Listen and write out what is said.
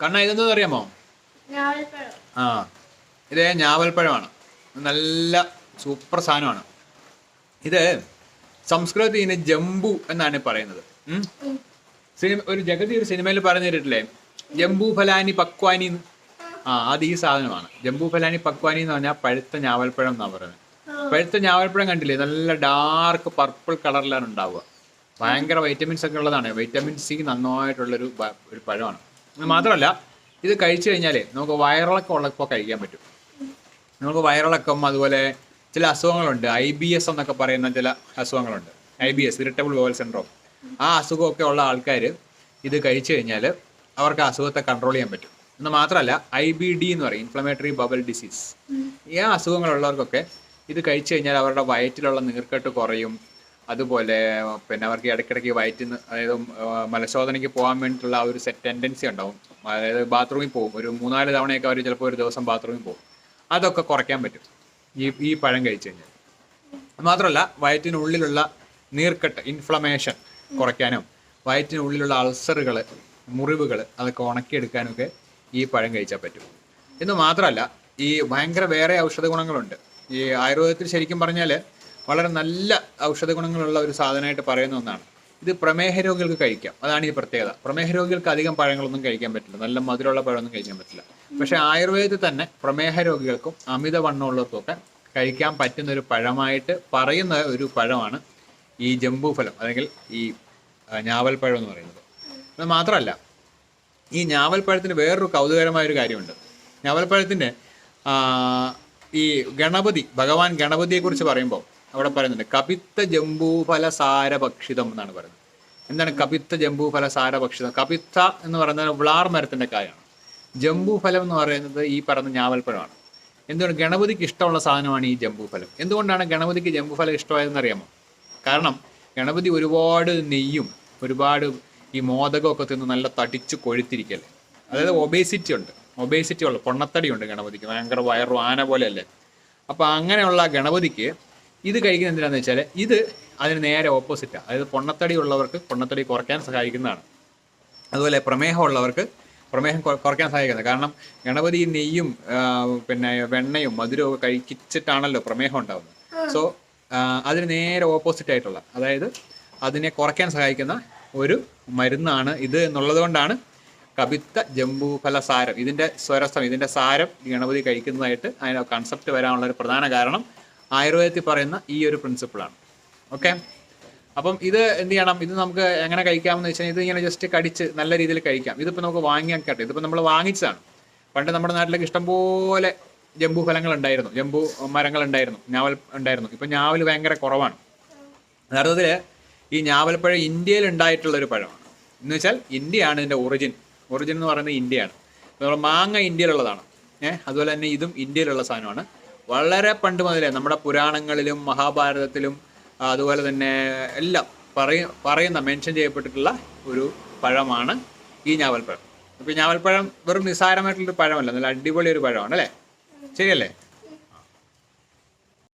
കണ്ണ ഇതെന്താ അറിയാമോ? ആ ഇത് ഞാവൽപ്പഴമാണ്. നല്ല സൂപ്പർ സാധനമാണ്. ഇത് സംസ്കൃതത്തിൽ ഇതിന് ജംബു എന്നാണ് പറയുന്നത്. സിനിമ ഒരു ജഗതി ഒരു സിനിമയിൽ പറഞ്ഞു തരിട്ടില്ലേ ജംബു ഫലാനി പക്വാനി ആ അത് ഈ സാധനമാണ്. ജംബു ഫലാനി പക്വാനി എന്ന് പറഞ്ഞാൽ പഴുത്ത ഞാവൽപ്പഴം എന്നാണ് പറയുന്നത്. പഴുത്ത ഞാവൽപ്പഴം കണ്ടില്ലേ? നല്ല ഡാർക്ക് പർപ്പിൾ കളറിലാണ് ഉണ്ടാവുക. ഭയങ്കര വൈറ്റമിൻസ് ഒക്കെ ഉള്ളതാണ്. വൈറ്റമിൻ സി നന്നായിട്ടുള്ളൊരു ഒരു പഴമാണ്. മാത്രമല്ല ഇത് കഴിച്ചു കഴിഞ്ഞാലേ നമുക്ക് വയറിളക്കം ഉള്ളപ്പോൾ കഴിക്കാൻ പറ്റും. നമുക്ക് വയറിളക്കം അതുപോലെ ചില അസുഖങ്ങളുണ്ട്. ഐ ബി എസ് എന്നൊക്കെ പറയുന്ന ചില അസുഖങ്ങളുണ്ട്. I B S irritable bowel syndrome. ആ അസുഖമൊക്കെ ഉള്ള ആൾക്കാർ ഇത് കഴിച്ചു കഴിഞ്ഞാൽ അവർക്ക് അസുഖത്തെ കൺട്രോൾ ചെയ്യാൻ പറ്റും. എന്ന് മാത്രമല്ല ഐ ബി ഡി എന്ന് പറയും ഇൻഫ്ലമേറ്ററി ബബൽ ഡിസീസ് ഈ അസുഖങ്ങളുള്ളവർക്കൊക്കെ ഇത് കഴിച്ചു കഴിഞ്ഞാൽ അവരുടെ വയറ്റിലുള്ള നീർക്കെട്ട് കുറയും. അതുപോലെ പിന്നെ അവർക്ക് ഇടയ്ക്കിടയ്ക്ക് വയറ്റിൽ നിന്ന് അതായത് മലശോധനയ്ക്ക് പോകാൻ വേണ്ടിയിട്ടുള്ള ആ ഒരു സെറ്റ് ടെൻഡൻസി ഉണ്ടാവും. അതായത് ബാത്റൂമിൽ പോകും. ഒരു മൂന്നാൽ തവണയൊക്കെ അവർ ചിലപ്പോൾ ഒരു ദിവസം ബാത്റൂമിൽ പോകും. അതൊക്കെ കുറയ്ക്കാൻ പറ്റും. ഈ ഈ പഴം കഴിച്ചു കഴിഞ്ഞാൽ. മാത്രമല്ല വയറ്റിനുള്ളിലുള്ള നീർക്കെട്ട് ഇൻഫ്ലമേഷൻ കുറയ്ക്കാനും വയറ്റിനുള്ളിലുള്ള അൾസറുകൾ മുറിവുകൾ അതൊക്കെ ഉണക്കിയെടുക്കാനൊക്കെ ഈ പഴം കഴിച്ചാൽ പറ്റും. എന്ന് മാത്രമല്ല ഈ ഭയങ്കര വേറെ ഔഷധ ഗുണങ്ങളുണ്ട് ഈ ആയുർവേദത്തിൽ ശരിക്കും പറഞ്ഞാൽ വളരെ നല്ല ഔഷധ ഗുണങ്ങളുള്ള ഒരു സാധനമായിട്ട് പറയുന്ന ഒന്നാണ്. ഇത് പ്രമേഹ രോഗികൾക്ക് കഴിക്കാം. അതാണ് ഈ പ്രത്യേകത. പ്രമേഹ രോഗികൾക്ക് അധികം പഴങ്ങളൊന്നും കഴിക്കാൻ പറ്റില്ല. നല്ല മധുരമുള്ള പഴമൊന്നും കഴിക്കാൻ പറ്റില്ല. പക്ഷെ ആയുർവേദത്തിൽ തന്നെ പ്രമേഹ രോഗികൾക്കും അമിത വണ്ണമുള്ളവർക്കൊക്കെ കഴിക്കാൻ പറ്റുന്ന ഒരു പഴമായിട്ട് പറയുന്ന ഒരു പഴമാണ് ഈ ജംബൂഫലം അല്ലെങ്കിൽ ഈ ഞാവൽ പഴം എന്ന് പറയുന്നത്. അത് മാത്രമല്ല ഈ ഞാവൽപ്പഴത്തിന് വേറൊരു കൗതുകരമായ ഒരു കാര്യമുണ്ട്. ഞാവൽപ്പഴത്തിന്റെ ഈ ഗണപതി ഭഗവാൻ ഗണപതിയെക്കുറിച്ച് പറയുമ്പോൾ അവിടെ പറയുന്നുണ്ട് കപിത്ത ജംബൂഫല സാരഭക്ഷിതം എന്നാണ് പറയുന്നത്. എന്താണ് കപിത്ത ജംബൂഫല സാരഭക്ഷിതം കപിത്ത എന്ന് പറയുന്നത് വിളാർ മരത്തിന്റെ കായാണ്. ജംബൂഫലം എന്ന് പറയുന്നത് ഈ പറയുന്ന ഞാവൽപ്പഴമാണ്. എന്തുകൊണ്ട്? ഗണപതിക്ക് ഇഷ്ടമുള്ള സാധനമാണ് ഈ ജംബൂഫലം. എന്തുകൊണ്ടാണ് ഗണപതിക്ക് ജംബൂഫലം ഇഷ്ടമായതെന്ന് അറിയാമോ കാരണം ഗണപതി ഒരുപാട് നെയ്യും ഒരുപാട് ഈ മോദകമൊക്കെ തിന്ന് നല്ല തടിച്ച് കൊഴുത്തിരിക്കല്ലേ? അതായത് ഒബേസിറ്റി ഉണ്ട്. ഒബേസിറ്റി ഉള്ള പൊണ്ണത്തടിയുണ്ട് ഗണപതിക്ക്. ഭയങ്കര വയറു ആന പോലെയല്ലേ? അപ്പോൾ അങ്ങനെയുള്ള ഗണപതിക്ക് ഇത് കഴിക്കുന്നത് എന്തിനാന്ന് വെച്ചാൽ ഇത് അതിന് നേരെ ഓപ്പോസിറ്റാണ് അതായത് പൊണ്ണത്തടി ഉള്ളവർക്ക് പൊണ്ണത്തടി കുറയ്ക്കാൻ സഹായിക്കുന്നതാണ്. അതുപോലെ പ്രമേഹമുള്ളവർക്ക് പ്രമേഹം കുറ- കുറയ്ക്കാൻ സഹായിക്കുന്നത്. കാരണം ഗണപതി നെയ്യും പിന്നെ വെണ്ണയും മധുരവും ഒക്കെ കഴിച്ചിട്ടാണല്ലോ പ്രമേഹം ഉണ്ടാകുന്നത് സോ അതിന് നേരെ ഓപ്പോസിറ്റ് ആയിട്ടുള്ള അതായത് അതിനെ കുറയ്ക്കാൻ സഹായിക്കുന്ന ഒരു മരുന്നാണ് ഇത് എന്നുള്ളത് കൊണ്ടാണ് കവിത്ത ജംബൂഫല സാരം. ഇതിന്റെ സ്വരസം ഇതിന്റെ സാരം ഗണപതി കഴിക്കുന്നതായിട്ട് അതിന്റെ കൺസെപ്റ്റ് വരാനുള്ള ഒരു പ്രധാന കാരണം ആയുർവേദത്തിൽ പറയുന്ന ഈ ഒരു പ്രിൻസിപ്പിളാണ് ഓക്കെ അപ്പം ഇത് എന്ത് ചെയ്യണം? ഇത് നമുക്ക് എങ്ങനെ കഴിക്കാമെന്ന് വെച്ചാൽ ഇത് ഇങ്ങനെ ജസ്റ്റ് കടിച്ച് നല്ല രീതിയിൽ കഴിക്കാം. ഇതിപ്പോൾ നമുക്ക് വാങ്ങിയാക്കട്ടെ ഇതിപ്പോൾ നമ്മൾ വാങ്ങിച്ചതാണ്. പണ്ട് നമ്മുടെ നാട്ടിലൊക്കെ ഇഷ്ടംപോലെ ജംബു ഫലങ്ങൾ ഉണ്ടായിരുന്നു. ജംബു മരങ്ങൾ ഉണ്ടായിരുന്നു. ഞാവൽ ഉണ്ടായിരുന്നു. ഇപ്പം ഞാവൽ ഭയങ്കര കുറവാണ്. യഥാർത്ഥത്തിൽ ഈ ഞാവൽപ്പഴം ഇന്ത്യയിൽ ഉണ്ടായിട്ടുള്ള ഒരു പഴമാണ്. എന്ന് വെച്ചാൽ ഇന്ത്യയാണ് ഇതിന്റെ ഒറിജിൻ ഒറിജിൻ എന്ന് പറയുന്നത് ഇന്ത്യയാണ്. നമ്മൾ മാങ്ങ ഇന്ത്യയിലുള്ളതാണ്. ഏഹ്? അതുപോലെ തന്നെ ഇതും ഇന്ത്യയിലുള്ള സാധനമാണ്. വളരെ പണ്ട് മുതലേ നമ്മുടെ പുരാണങ്ങളിലും മഹാഭാരതത്തിലും അതുപോലെ തന്നെ എല്ലാം പറയ പറയുന്ന മെൻഷൻ ചെയ്യപ്പെട്ടിട്ടുള്ള ഒരു പഴമാണ് ഈ ഞാവൽപ്പഴം. അപ്പോൾ ഞാവൽപ്പഴം വെറും നിസ്സാരമായിട്ടുള്ളൊരു പഴമല്ല നല്ല അടിപൊളി ഒരു പഴമാണ് അല്ലേ? ശരിയല്ലേ?